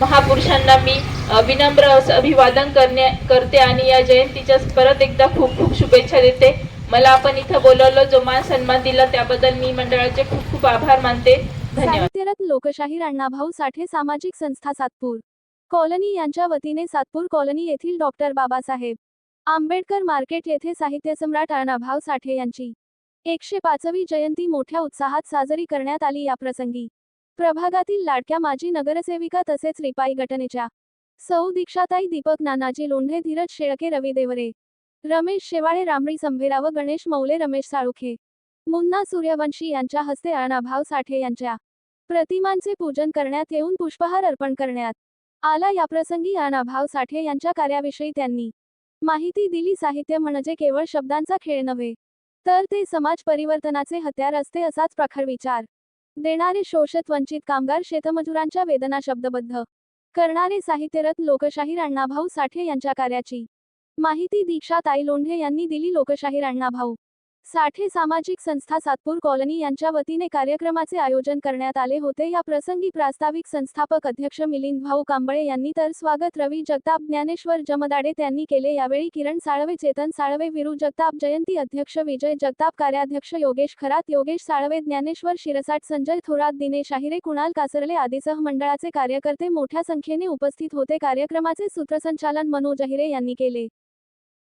महापुरुषांना मी विनम्र असं अभिवादन करण्या करते आणि या जयंतीच्या परत एकदा खूप खूप शुभेच्छा देते. मला आपण इथं बोलवलं जो मान सन्मान दिला त्याबद्दल मी मंडळाचे खूप खूप आभार मानते. धन्यवाद. लोकशाही लोकशाहीर अण्णाभाऊ साठे सामाजिक संस्था सातपूर. कॉलनी यांच्या वतीने सातपूर कॉलनी येथील डॉक्टर बाबासाहेब आंबेडकर मार्केट येथे साहित्य सम्राट अण्णाभाऊ साठे यांची एकशे पाचवी जयंती मोठ्या उत्साहात साजरी करण्यात आली याप्रसंगी प्रभागातील लाडक्या माजी नगरसेविका तसेच रिपाई गटनेच्या सौ दीक्षाताई दीपक नानाजी लोंढे धीरज शेळके रवी देवरे रमेश शेवाळे रामरी संभेरा व गणेश मौले रमेश साळुखे मुन्ना सूर्यवंशी यांच्या हस्ते अण्णाभाऊ साठे यांच्या प्रतिमांचे पूजन करण्यात येऊन पुष्पहार अर्पण करण्यात आला. याप्रसंगी अण्णाभाऊ साठे यांच्या कार्याविषयी त्यांनी माहिती दिली. साहित्य म्हणजे केवळ शब्दांचा खेळ नव्हे तर ते समाज परिवर्तनाचे हत्यार असते असाच प्रखर विचार देणारे शोषित वंचित कामगार शेतमजुरांच्या वेदना शब्दबद्ध. करणारे साहित्यरत्न लोकशाहीर अण्णाभाऊ साठे यांच्या कार्याची. माहिती दीक्षा ताई लोंढे यांनी दिली लोकशाहीर अण्णाभाऊ साठे सामाजिक संस्था सातपूर कॉलनी यांच्या वतीने कार्यक्रमाचे आयोजन करण्यात आले होते. या प्रसंगी प्रास्ताविक संस्थापक अध्यक्ष मिलिंद भाऊ कांबळे यांनी तर स्वागत रवी जगताप ज्ञानेश्वर जमदाडे त्यांनी केले. यावेळी किरण साळवे चेतन साळवे विरू जगताप जयंती अध्यक्ष विजय जगताप कार्याध्यक्ष योगेश खरात योगेश साळवे ज्ञानेश्वर शिरसाट संजय थोरात दिनेश आहिरे कुणाल कासरले आदीसह मंडळाचे कार्यकर्ते मोठ्या संख्येने उपस्थित होते. कार्यक्रमाचे सूत्रसंचालन मनोज अहिरे यांनी केले.